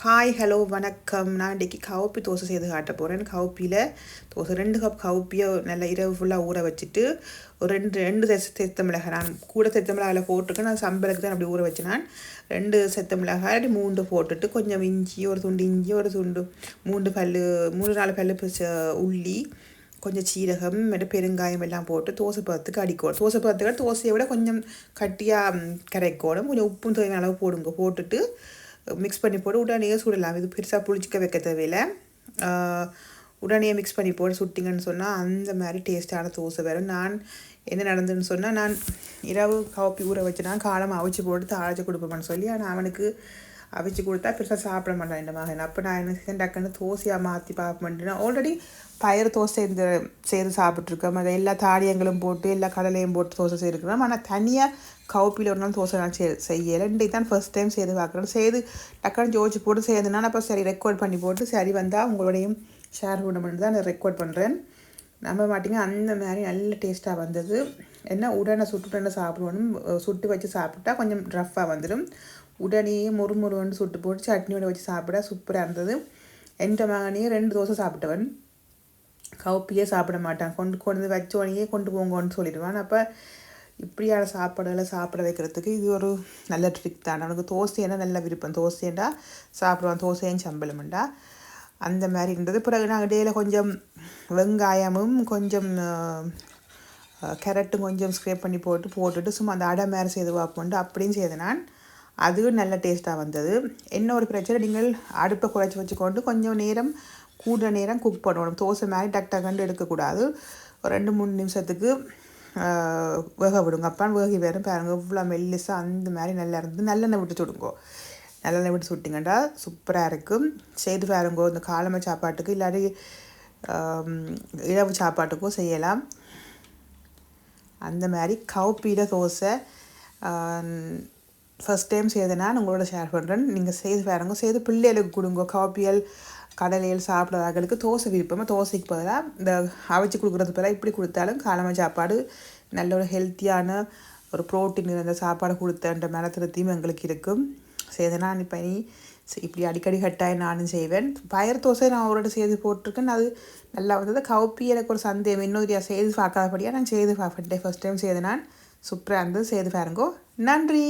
Hi hello வணக்கம். நான் இன்றைக்கி கவுப்பி தோசை செய்து காட்ட போகிறேன் கவுப்பியில் தோசை ரெண்டு கப் கவுப்பியை நல்லா இரவு ஃபுல்லாக ஊற வச்சுட்டு ஒரு ரெண்டு ரெண்டு செத்த மிளகாய் நான் கூட செத்த மிளகாயில் போட்டிருக்கேன். நான் சம்பளுக்கு தான் அப்படி ஊற வச்சு நான் ரெண்டு செத்த மிளகாய் அப்படி மூண்டு போட்டுட்டு கொஞ்சம் இஞ்சி ஒரு துண்டு இஞ்சி ஒரு துண்டு மூண்டு பல் மூணு நாலு பல் உள்ளி கொஞ்சம் சீரகம் மற்றும் பெருங்காயம் எல்லாம் போட்டு தோசை பதத்துக்கு அடிக்கணும். தோசை பதத்துக்கு தோசையை விட கொஞ்சம் கட்டியாக கரைக்கணும். கொஞ்சம் உப்பும் தேவையான அளவு போடுங்க. போட்டுட்டு மிக்ஸ் பண்ணி போட்டு உடனே சுடலாம். இது பெருசாக புளிச்சிக்க வைக்க தேவையில்லை. உடனே மிக்ஸ் பண்ணி போட்டு சுட்டிங்கன்னு சொன்னால் அந்த மாதிரி டேஸ்ட்டான தோசை வரும் நான் என்ன நடந்ததுன்னு சொன்னால் நான் இரவு காப்பி ஊற வச்சுனா காலம் அவிச்சு போட்டு தாழ்ச்சி கொடுப்பேன்னு சொல்லி ஆனால் அவனுக்கு அவிச்சு கொடுத்தா பெருசாக சாப்பிட மாட்டான் இந்த மகன். அப்போ நான் என்ன செய்தேன் டக்குன்னு தோசையாக மாற்றி பார்ப்பேன்ட்டுனா ஆல்ரெடி பயிர் தோசை இந்த செய்து சாப்பிட்ருக்கோம் அதை எல்லா தானியங்களும் போட்டு எல்லா கடலையும் போட்டு தோசை செய்திருக்கிறோம். ஆனால் தனியாக கவுப்பியில் ஒரு நாள் தோசை நான் செய்யலை. இன்றைக்கு தான் ஃபஸ்ட் டைம் செய்து பார்க்குறேன் செய்து டக்குன்னு ஜோதிச்சு போட்டு செய்யறதுனா அப்போ சரி ரெக்கார்ட் பண்ணி போட்டு சரி வந்தால் உங்களோடையும் ஷேர் பண்ண தான் நான் ரெக்கார்ட் பண்ணுறேன் நம்ப மாட்டிங்க. அந்த மாதிரி நல்ல டேஸ்ட்டாக வந்தது. என்ன உடனே சுட்டுட்டு சாப்பிடுவோம். சுட்டு வச்சு சாப்பிட்டா கொஞ்சம் ரஃப்பாக வந்துடும். உடனே முறுமுறுன்னு சுட்டு போட்டு சட்னியோட வச்சு சாப்பிட சூப்பராக இருந்தது. எந்த மகனையும் ரெண்டு தோசை சாப்பிட்டவன். கவுப்பியே சாப்பிட மாட்டான். கொண்டு கொண்டு வச்சோனையே கொண்டு போங்கன்னு சொல்லிடுவான். அப்போ இப்படியான சாப்பாடுகளை சாப்பிட வைக்கிறதுக்கு இது ஒரு நல்ல ட்ரிக் தான். அவனுக்கு தோசைன்னா நல்ல விருப்பம். தோசைண்டா சாப்பிடுவான். தோசையும் சம்பளம்ண்டா அந்த மாதிரி இருந்தது. பிறகு நாங்கள் இடையில கொஞ்சம் வெங்காயமும் கொஞ்சம் கேரட்டும் கொஞ்சம் ஸ்க்ரேப் பண்ணி போட்டு போட்டுட்டு சும்மா அந்த அடை மேலே செய்து பார்ப்போன்ட்டு அப்படியும் செய்து நான். அதுவும் நல்ல டேஸ்ட்டாக வந்தது. என்ன ஒரு பிரச்சனை? நீங்கள் அடுப்பை குறைச்சி வச்சுக்கொண்டு கொஞ்சம் நேரம் கூட நேரம் குக் பண்ணணும். தோசை மாதிரி டக் டக்குன்னு எடுக்கக்கூடாது. ஒரு ரெண்டு மூணு நிமிஷத்துக்கு வேக விடுங்க. அப்பான் வேகி வேறும் பாருங்க. இவ்வளோ மெல்லிசாக அந்த மாதிரி நல்லா இருந்து நல்லெண்ணெய் விட்டு சுடுங்கோ. நல்லெண்ணெய் விட்டு சுட்டிங்கண்டா சூப்பராக இருக்கும் செய்து பாருங்கோ. இந்த காலமை சாப்பாட்டுக்கு இல்லாட்டி இரவு சாப்பாட்டுக்கும் செய்யலாம். அந்த மாதிரி கவுப்பீட தோசை ஃபஸ்ட் டைம் செய்தனா உங்களோட ஷேர் பண்ணுறேன் நீங்கள் செய்து பாருங்க. செய்து பிள்ளைகளுக்கு கொடுங்க. காப்பியல் கடலையில் சாப்பிட்றவர்களுக்கு தோசை விருப்பமாக தோசைக்கு பதிலாக இந்த அவைச்சி கொடுக்குறது பதிலாக இப்படி கொடுத்தாலும் காலமை சாப்பாடு நல்ல ஒரு ஹெல்த்தியான ஒரு ப்ரோட்டீன் இருந்த சாப்பாடு கொடுத்தன்ற மேலே திருத்தியும் எங்களுக்கு இருக்கும். செய்தனா இப்போ நீ இப்படி அடிக்கடி கட்டாய நானும் செய்வேன். பயர் தோசை நான் அவரோட செய்து போட்டிருக்கேன். அது நல்லா வந்தது கவுப்பி எனக்கு ஒரு சந்தேகம். இன்னொரு செய்து பார்க்காதபடியாக நான் செய்து பார்ப்பேன். ஃபஸ்ட் டைம் செய்து நான். சூப்பராக இருந்தது. செய்து பாருங்கோ. நன்றி!